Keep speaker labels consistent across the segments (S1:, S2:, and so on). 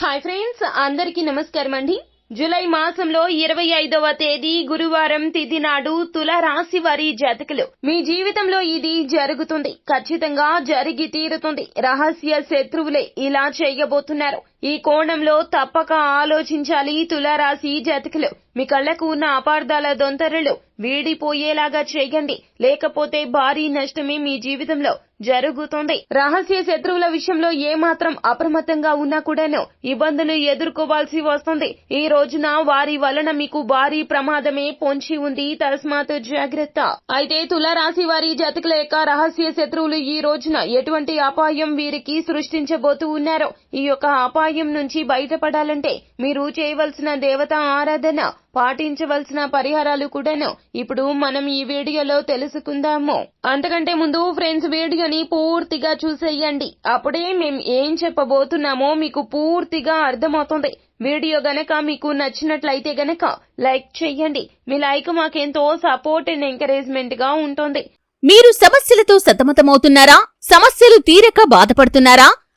S1: Hi friends అందరికీ నమస్కారం అండి. జూలై మాసంలో ఇరవై ఐదవ తేదీ గురువారం తిథి నాడు తుల రాశి వారి జాతకులు. మీ జీవితంలో ఇది జరుగుతుంది. ఖచ్చితంగా జరిగి తీరుతుంది. రహస్య శత్రువులే ఇలా చేయబోతున్నారు. ఈ కోణంలో తప్పక ఆలోచించాలి తులారాశి జాతకులు. మీ కళ్ళకు ఉన్న అపార్థాల దొంతరలు వీడిపోయేలాగా చేయండి. లేకపోతే భారీ నష్టమే మీ జీవితంలో. జరుగుతోంది. రహస్య శత్రువుల విషయంలో ఏమాత్రం అప్రమత్తంగా ఉన్నా కూడాను ఇబ్బందులు ఎదుర్కోవాల్సి వస్తుంది. ఈ రోజున వారి వలన మీకు భారీ ప్రమాదమే పొంచి ఉంది. తస్మాత్ జాగ్రత్త. అయితే తులారాశి వారి జాతకుల యొక్క రహస్య శత్రువులు ఈ రోజున ఎటువంటి అపాయం వీరికి సృష్టించబోతూ ఉన్నారో. ఈ యొక్క అపాయం నుంచి బయటపడాలంటే మీరు చేయవలసిన దేవత ఆరాధన పాటించవలసిన పరిహారాలు కూడాను ఇప్పుడు మనం ఈ వీడియోలో తెలుసుకుందాము. అంతకంటే ముందు ఫ్రెండ్స్ వీడియోని పూర్తిగా చూసేయండి. అప్పుడే మేము ఏం చెప్పబోతున్నామో మీకు పూర్తిగా అర్థమవుతుంది. వీడియో గనక మీకు నచ్చినట్లయితే గనక లైక్ చేయండి. మీ లైక్ మాకెంతో సపోర్ట్ అండ్ ఎంకరేజ్మెంట్గా ఉంటుంది.
S2: మీరు సమస్యలతో సతమతమవుతున్నారా? సమస్యలు తీరక బాధపడుతున్నారా?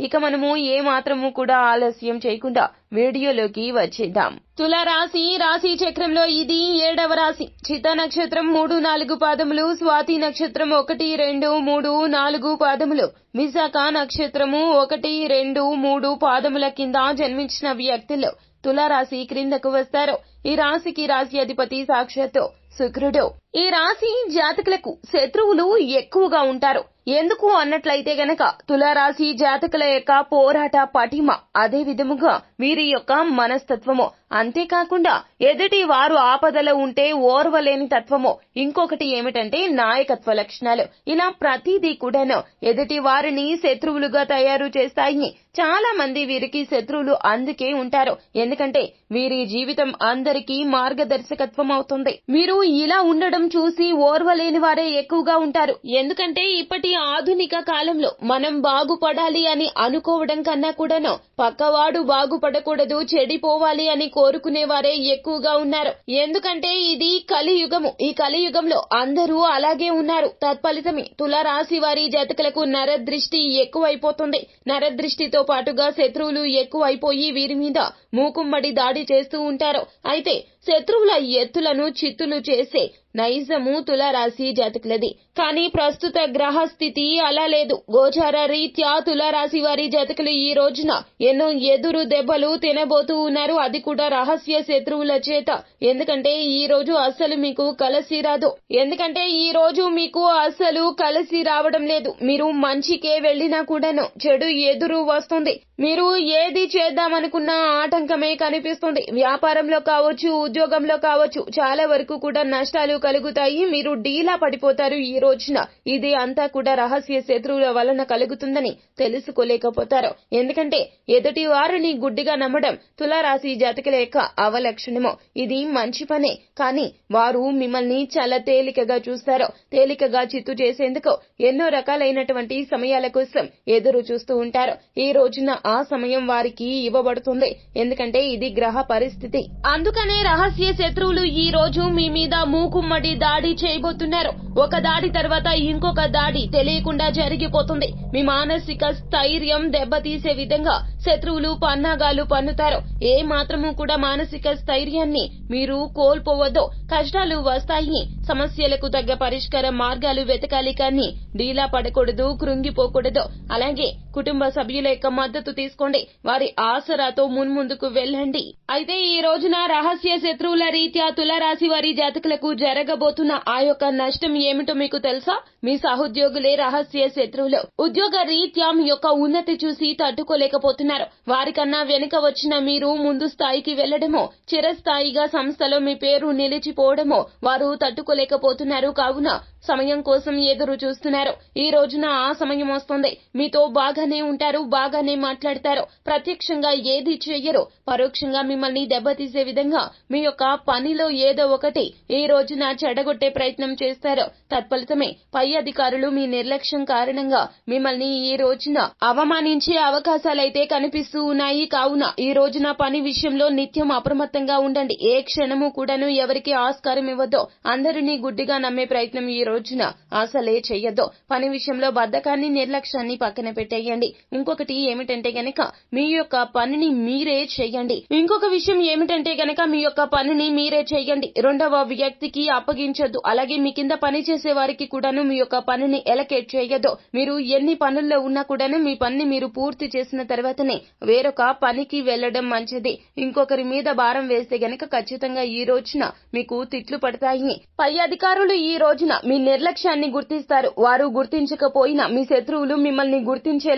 S1: ఇక మనము ఏ మాత్రము కూడా ఆలస్యం చేయకుండా వీడియోలోకి వచ్చేద్దాం. తుల రాశి రాశి చక్రంలో ఇది ఏడవ రాశి. చిత నక్షత్రం మూడు నాలుగు పాదములు స్వాతి నక్షత్రం ఒకటి రెండు మూడు నాలుగు పాదములు. విశాఖ నక్షత్రము ఒకటి రెండు మూడు పాదముల కింద జన్మించిన వ్యక్తులు. తులారాశి క్రిందకు వస్తారు. ఈ రాశికి రాశి అధిపతి సాక్షాత్తు శుక్రుడు. ఈ రాశి జాతకులకు శత్రువులు ఎక్కువగా ఉంటారు. ఎందుకు అన్నట్లయితే గనక తులారాశి జాతకుల యొక్క పోరాట పటిమ అదే విధముగా వీరి యొక్క మనస్తత్వము. అంతేకాకుండా ఎదుటి వారు ఆపదలో ఉంటే ఓర్వలేని తత్వము. ఇంకొకటి ఏమిటంటే నాయకత్వ లక్షణాలు. ఇలా ప్రతిదీ కూడాను ఎదుటి వారిని శత్రువులుగా తయారు చేస్తాయి. చాలా మంది వీరికి శత్రువులు అందుకే ఉంటారు. ఎందుకంటే వీరి జీవితం అందరికీ మార్గదర్శకత్వం అవుతుంది మీరు ఇలా ఉండడం చూసి ఓర్వలేని వారే ఎక్కువగా ఉంటారు. ఎందుకంటే ఇప్పటి ఆధునిక కాలంలో మనం బాగుపడాలి అని అనుకోవడం కన్నా కూడాను పక్కవాడు బాగుపడకూడదు చెడిపోవాలి అని కోరుకునే వారే ఎక్కువగా ఉన్నారు. ఎందుకంటే ఇది కలియుగము. ఈ కలియుగంలో అందరూ అలాగే ఉన్నారు. తత్ఫలితమే తులారాశి వారి జాతకులకు నరదృష్టి ఎక్కువైపోతుంది. నరదృష్టితో పాటుగా శత్రువులు ఎక్కువైపోయి వీరి మీద మూకుమ్మడి దాడి చేస్తూ ఉంటారు. అయితే శత్రువుల ఎత్తులను చిత్తులు చేసే నైజము తులారాశి జాతకులది. కానీ ప్రస్తుత గ్రహ స్థితి అలా లేదు. గోచార రీత్యా తులారాశి వారి జాతకులు ఈ రోజున ఎన్నో ఎదురు దెబ్బలు తినబోతూ ఉన్నారు. అది కూడా రహస్య శత్రువుల చేత. ఎందుకంటే ఈ రోజు అస్సలు మీకు కలసి రాదు. ఎందుకంటే ఈ రోజు మీకు అస్సలు కలిసి రావడం లేదు. మీరు మంచికే వెళ్ళినా కూడాను చెడు ఎదురు వస్తుంది. మీరు ఏది చేద్దామనుకున్న ఆటంకమే కనిపిస్తుంది. వ్యాపారంలో కావచ్చు ఉద్యోగంలో కావచ్చు చాలా వరకు కూడా నష్టాలు కలుగుతాయి. మీరు డీలా పడిపోతారు ఈ రోజున. ఇది అంతా కూడా రహస్య శత్రువుల వలన కలుగుతుందని తెలుసుకోలేకపోతారు. ఎందుకంటే ఎదుటి వారిని గుడ్డిగా నమ్మడం తులారాశి జాతకుల యొక్క అవలక్షణము. ఇది మంచి పనే. కానీ వారు మిమ్మల్ని చాలా తేలికగా చూస్తారు. తేలికగా చిత్తు చేసేందుకు ఎన్నో రకాలైనటువంటి సమయాల కోసం ఎదురు చూస్తూ ఉంటారు. ఈ రోజున ఆ సమయం వారికి ఇవ్వబడుతుంది. ఎందుకంటే ఇది గ్రహ పరిస్థితి. అందుకనే రహస్య శత్రువులు ఈ రోజు మీ మీద మూకుమ్మడి దాడి చేయబోతున్నారు. ఒక దాడి తర్వాత ఇంకొక దాడి తెలియకుండా జరిగిపోతుంది. మీ మానసిక స్థైర్యం దెబ్బతీసే విధంగా శత్రువులు పన్నాగాలు పన్నుతారు. ఏ మాత్రము కూడా మానసిక స్థైర్యాన్ని మీరు కోల్పోవద్దు. కష్టాలు వస్తాయి. సమస్యలకు తగ్గ పరిష్కార మార్గాలు వెతకాలి కానీ డీలా పడకూడదు కృంగిపోకూడదు. అలాగే కుటుంబ సభ్యుల యొక్క మద్దతు తీసుకోండి. వారి ఆసరాతో మున్ముందుకు వెళ్ళండి. అయితే ఈ రోజున రహస్య శత్రువుల రీత్యా తులారాశి వారి జాతకులకు జరగబోతున్న ఆ యొక్క నష్టం ఏమిటో మీకు తెలుసా? మీ సహోద్యోగులే రహస్య శత్రువులు. ఉద్యోగ రీత్యా మీ యొక్క ఉన్నతి చూసి తట్టుకోలేకపోతున్నారు. వారికన్నా వెనుక వచ్చిన మీరు ముందు స్థాయికి వెళ్ళడమో చిరస్థాయిగా సంస్థలో మీ పేరు నిలిచిపోవడమో వారు తట్టుకోలేకపోతున్నారు. కావున సమయం కోసం ఎదురు చూస్తున్నారు. ఈ రోజున ఆ సమయం వస్తుంది. మీతో బాగా బాగానే ఉంటారు బాగానే మాట్లాడతారు. ప్రత్యక్షంగా ఏది చెయ్యరు. పరోక్షంగా మిమ్మల్ని దెబ్బతీసే విధంగా మీ యొక్క పనిలో ఏదో ఒకటి ఈ రోజున చెడగొట్టే ప్రయత్నం చేస్తారు. తత్ఫలితమే పై అధికారులు మీ నిర్లక్ష్యం కారణంగా మిమ్మల్ని ఈ రోజున అవమానించే అవకాశాలైతే కనిపిస్తూ ఉన్నాయి. కావున ఈ రోజున పని విషయంలో నిత్యం అప్రమత్తంగా ఉండండి. ఏ క్షణము కూడాను ఎవరికి ఆస్కారం ఇవ్వదో అందరినీ గుడ్డిగా నమ్మే ప్రయత్నం ఈ రోజున అసలే చెయ్యొద్దు. పని విషయంలో బద్ధకాన్ని నిర్లక్ష్యాన్ని పక్కన పెట్టేయండి. ఇంకొకటి ఏమిటంటే గనక మీ యొక్క పనిని మీరే చేయండి. ఇంకొక విషయం ఏమిటంటే గనక మీ యొక్క పనిని మీరే చేయండి. రెండవ వ్యక్తికి అప్పగించొద్దు. అలాగే మీ కింద పని చేసే వారికి కూడాను మీ యొక్క పనిని ఎలకేట్ చేయొద్దు. మీరు ఎన్ని పనుల్లో ఉన్నా కూడాను మీ పనిని మీరు పూర్తి చేసిన తర్వాతనే వేరొక పనికి వెళ్ళడం మంచిది. ఇంకొకరి మీద భారం వేస్తే గనక ఖచ్చితంగా ఈ రోజున మీకు తిట్లు పడతాయి. పై అధికారులు ఈ రోజున మీ నిర్లక్ష్యాన్ని గుర్తిస్తారు. వారు గుర్తించకపోయినా మీ శత్రువులు మిమ్మల్ని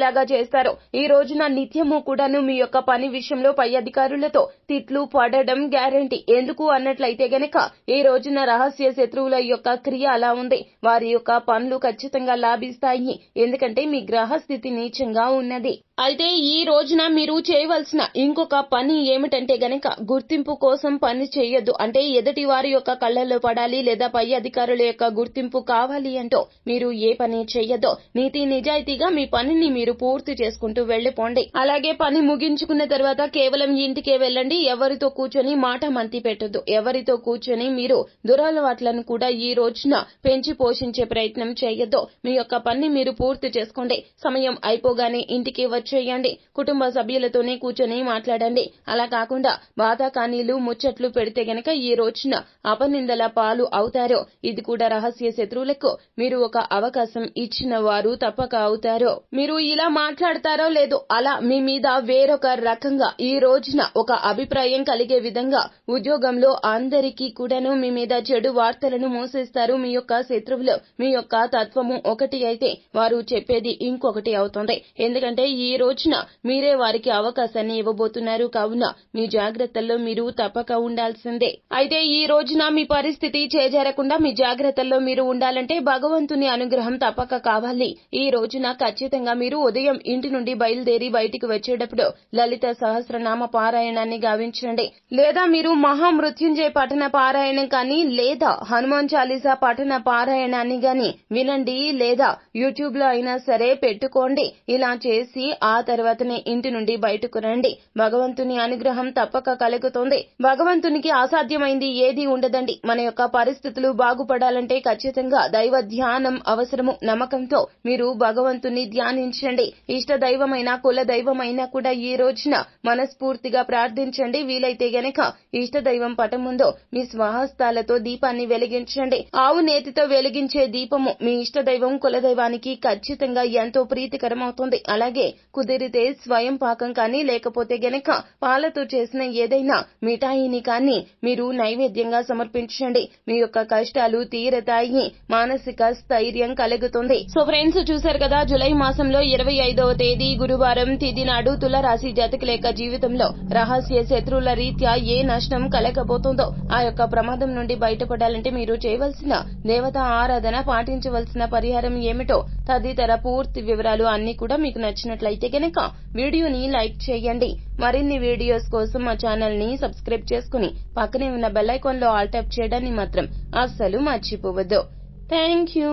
S1: ఉండేలాగా చేస్తారు. ఈ రోజున నిత్యము కూడాను మీ యొక్క పని విషయంలో పై అధికారులతో తిట్లు పడడం గ్యారంటీ. ఎందుకు అన్నట్లయితే గనక ఈ రోజున రహస్య శత్రువుల యొక్క క్రియ అలా ఉంది. వారి యొక్క పనులు ఖచ్చితంగా లాభిస్తాయి. ఎందుకంటే మీ గ్రహ స్థితి నీచంగా ఉన్నది. అయితే ఈ రోజున మీరు చేయవలసిన ఇంకొక పని ఏమిటంటే గనక గుర్తింపు కోసం పని చేయొద్దు. అంటే ఎదుటి వారి యొక్క కళ్ళల్లో పడాలి లేదా పై అధికారుల యొక్క గుర్తింపు కావాలి అంటూ మీరు ఏ పని చేయొద్దు. నీతి నిజాయితీగా మీ పనిని మీరు పూర్తి చేసుకుంటూ వెళ్ళిపోండి అలాగే పని ముగించుకున్న తర్వాత కేవలం ఇంటికే వెళ్ళండి. ఎవరితో కూర్చొని మాట మంతి పెట్టొద్దు. ఎవరితో కూర్చొని మీరు దురలవాట్లను కూడా ఈ రోజున పెంచి పోషించే ప్రయత్నం చేయొద్దు. మీ యొక్క పని మీరు పూర్తి చేసుకోండి. సమయం అయిపోగానే ఇంటికి వచ్చేయండి. కుటుంబ సభ్యులతోనే కూర్చొని మాట్లాడండి. అలా కాకుండా బాధాకానీలు ముచ్చట్లు పెడితే గనక ఈ రోజున అపనిందల పాలు అవుతారు ఇది కూడా రహస్య శత్రువులకు మీరు ఒక అవకాశం ఇచ్చిన వారు తప్పక అవుతారు. మీరు ఇలా ఎలా మాట్లాడతారో లేదో. అలా మీ మీద వేరొక రకంగా ఈ రోజున ఒక అభిప్రాయం కలిగే విధంగా ఉద్యోగంలో అందరికీ కూడాను మీ మీద చెడు వార్తలను మోసేస్తారు. మీ యొక్క శత్రువులు మీ యొక్క తత్వము ఒకటి అయితే వారు చెప్పేది ఇంకొకటి అవుతుంది. ఎందుకంటే ఈ రోజున మీరే వారికి అవకాశాన్ని ఇవ్వబోతున్నారు. కావున మీ జాగ్రత్తల్లో మీరు తప్పక ఉండాల్సిందే. అయితే ఈ రోజున మీ పరిస్థితి చేజారకుండా మీ జాగ్రత్తల్లో మీరు ఉండాలంటే భగవంతుని అనుగ్రహం తప్పక కావాలి. ఈ రోజున ఖచ్చితంగా మీరు ఉదయం ఇంటి నుండి బయలుదేరి బయటికి వచ్చేటప్పుడు లలిత సహస్రనామ పారాయణాన్ని గావించండి లేదా మీరు మహామృత్యుంజయ పఠన పారాయణం కానీ లేదా హనుమాన్ చాలీసా పఠన పారాయణాన్ని గాని వినండి లేదా యూట్యూబ్లో అయినా సరే పెట్టుకోండి. ఇలా చేసి ఆ తర్వాతనే ఇంటి నుండి బయటకు రండి. భగవంతుని అనుగ్రహం తప్పక కలుగుతుంది. భగవంతునికి అసాధ్యమైంది ఏది ఉండదండి. మన యొక్క పరిస్థితులు బాగుపడాలంటే ఖచ్చితంగా దైవ ధ్యానం అవసరము. నమ్మకంతో మీరు భగవంతుని ధ్యానించండి. ఇష్ట దైవమైన కుల దైవమైనా కూడా ఈ రోజున మనస్ఫూర్తిగా ప్రార్థించండి. వీలైతే గనక ఇష్ట దైవం పటం ముందు మీ స్వహస్తాలతో దీపాన్ని వెలిగించండి. ఆవు నేతితో వెలిగించే దీపము మీ ఇష్ట దైవం కుల దైవానికి ఖచ్చితంగా ఎంతో ప్రీతికరమవుతుంది. అలాగే కుదిరితే స్వయం పాకం కానీ లేకపోతే గనక పాలతో చేసిన ఏదైనా మిఠాయిని కానీ మీరు నైవేద్యంగా సమర్పించండి. మీ యొక్క కష్టాలు తీరతాయి మానసిక స్థైర్యం కలుగుతుంది. సో ఫ్రెండ్స్ చూశారు కదా జులై మాసంలో ఇరవై ఐదవ తేదీ గురువారం తిది నాడు తులరాశి జాతకుల లేక జీవితంలో రహస్య శత్రువుల రీత్యా ఏ నష్టం కలగబోతుందో ఆ యొక్క ప్రమాదం నుండి బయటపడాలంటే మీరు చేయవలసిన దేవత ఆరాధన పాటించవలసిన పరిహారం ఏమిటో తదితర పూర్తి వివరాలు అన్ని కూడా మీకు నచ్చినట్లయితే గనక వీడియోని లైక్ చేయండి. మరిన్ని వీడియోస్ కోసం మా ఛానల్ని సబ్స్క్రైబ్ చేసుకుని పక్కనే ఉన్న బెల్ ఐకాన్లో ఆల్ ట్యాప్ చేయడాన్ని మాత్రం అస్సలు మర్చిపోవద్దు. Thank you.